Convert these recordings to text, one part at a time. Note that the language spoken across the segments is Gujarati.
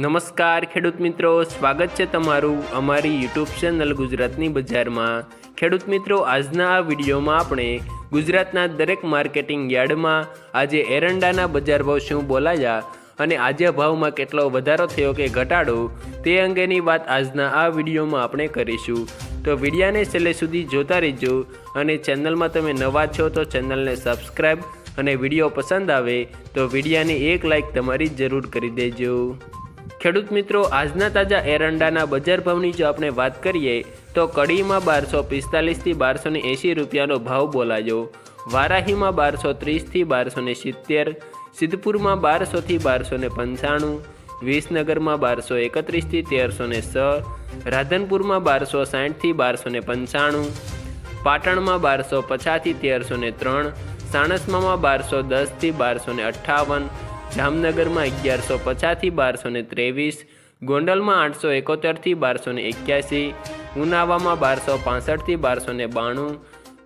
નમસ્કાર ખેડૂત મિત્રો, સ્વાગત છે તમારું અમારી યુટ્યુબ ચેનલ ગુજરાતની બજારમાં. ખેડૂત મિત્રો, આજના આ વિડીયોમાં આપણે ગુજરાતના દરેક માર્કેટિંગ યાર્ડમાં આજે એરંડાના બજાર ભાવ શું બોલાયા અને આજે ભાવમાં કેટલો વધારો થયો કે ઘટાડો, તે અંગેની વાત આજના આ વિડીયોમાં આપણે કરીશું. તો વિડીયાને છેલ્લે સુધી જોતા રહેજો અને ચેનલમાં તમે નવા છો તો ચેનલને સબસ્ક્રાઈબ અને વીડિયો પસંદ આવે તો વિડીયાને એક લાઇક તમારી જરૂર કરી દેજો. ખેડૂત મિત્રો, આજના તાજા એરંડાના બજાર ભાવની જો આપણે વાત કરીએ, તો કડીમાં બારસો પિસ્તાલીસથી બારસો ને એંશી રૂપિયાનો ભાવ બોલાયો. વારાહીમાં બારસો ત્રીસથી બારસો ને સિત્તેર, સિદ્ધપુરમાં બારસોથી બારસો ને પંચાણું, વિસનગરમાં બારસો એકત્રીસથી તેરસો ને છ રાધનપુરમાં બારસો સાઠથી બારસો ને પંચાણું, પાટણમાં બારસો પચાસથી તેરસો ને ત્રણ, સાણસમામાં બારસો દસથી બારસો ને અઠ્ઠાવન જામનગરમાં અગિયારસો પચાસથી બારસો ને ત્રેવીસ, ગોંડલમાં આઠસો એકોતેરથી બારસો ને એક્યાસી, ઉનાવામાં બારસો પાસઠથી બારસો ને બાણું,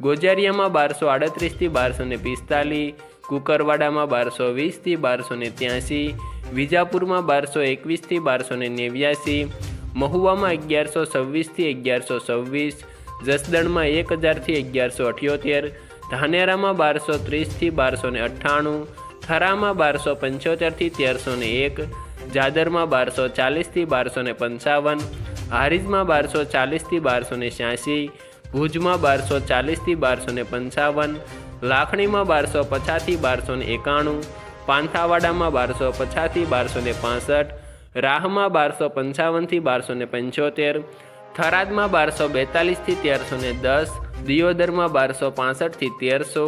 ગોજારિયામાં બારસો આડત્રીસથી બારસો ને પિસ્તાલીસ, કુકરવાડામાં બારસો વીસથી બારસો ને ત્યાંસી, વિજાપુરમાં બારસો એકવીસથી બારસો ને નેવ્યાસી, મહુવામાં અગિયારસો છવ્વીસથી અગિયારસો છવ્વીસ, જસદણમાં એક હજારથી અગિયારસો અઠ્યોતેર, ધાનેરામાં બારસો ત્રીસથી બારસો ને અઠ્ઠાણું થરામાં બારસો પંચોતેરથી તેરસો ને એક, જાદરમાં બારસો ચાલીસથી બારસો ને પંચાવન, હારીજમાં બારસો ચાલીસથી બારસો ને છ્યાસી, ભુજમાં બારસો ચાલીસથી બારસો ને પંચાવન, લાખણીમાં બારસો પચાસથી બારસો ને એકાણું, પાંથાવાડામાં બારસો પચાસથી બારસો ને પાસઠ, રાહમાં બારસો પંચાવનથી બારસો ને પંચોતેર, થરાદમાં બારસો બેતાલીસથી તેરસો ને દસ, દિયોદરમાં બારસો પાસઠથી તેરસો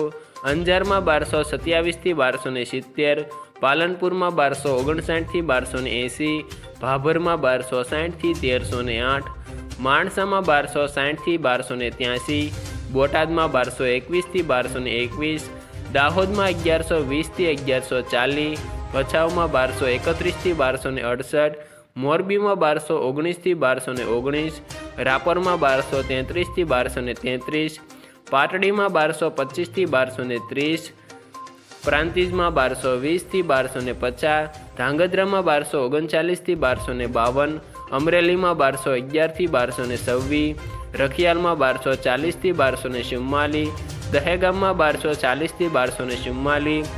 અંજારમાં બારસો સત્યાવીસથી બારસો ને સિત્તેર, પાલનપુરમાં બારસો ઓગણસાઠથી બારસો ને એંસી, ભાભરમાં બારસો સાઠથી તેરસો ને આઠ, માણસામાં બારસો સાઠથી બારસો ને ત્યાંસી, બોટાદમાં બારસો એકવીસથી બારસો ને એકવીસ, દાહોદમાં અગિયારસો વીસથી અગિયારસો ચાલીસ, ભચાઉમાં બારસો એકત્રીસથી બારસો ને અડસઠ, મોરબીમાં બારસો ઓગણીસથી બારસો ને ઓગણીસ, રાપરમાં બારસો તેત્રીસથી બારસો ને તેત્રીસ પાટડીમાં બારસો પચીસથી બારસો ને ત્રીસ, પ્રાંતિજમાં બારસો વીસથી બારસો ને પચાસ, ધાંગધ્રામાં બારસો ઓગણચાલીસથી બારસો ને બાવન, અમરેલીમાં બારસો અગિયારથી બારસો ને છવ્વીસ, રખિયાલમાં બારસો ચાલીસથી બારસો ને ચુમ્માલીસ, દહેગામમાં બારસો ચાલીસથી બારસો ને ચુમ્માલીસ,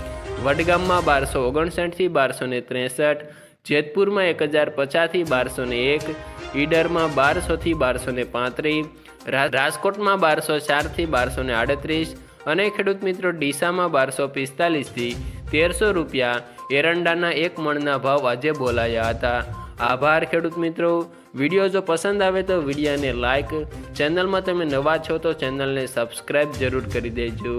વડગામમાં બારસો ઓગણસાઠથી બારસો ને ત્રેસઠ જેતપુરમાં એક હજાર પચાસથી બારસો ને એક, ઈડરમાં બારસોથી બારસો ને પાંત્રીસ રાજકોટમાં બારસો ચારથી બારસો ને આડત્રીસ અને ખેડૂત મિત્રો ડીસામાં બારસો પિસ્તાલીસથી તેરસો રૂપિયા, એરંડાના એક મણના ભાવ આજે બોલાયા હતા. આભાર ખેડૂત મિત્રો. વીડિયો જો પસંદ આવે તો વિડીયોને લાઇક ચેનલમાં તમે નવા છો તો ચેનલને સબસ્ક્રાઈબ જરૂર કરી દેજો.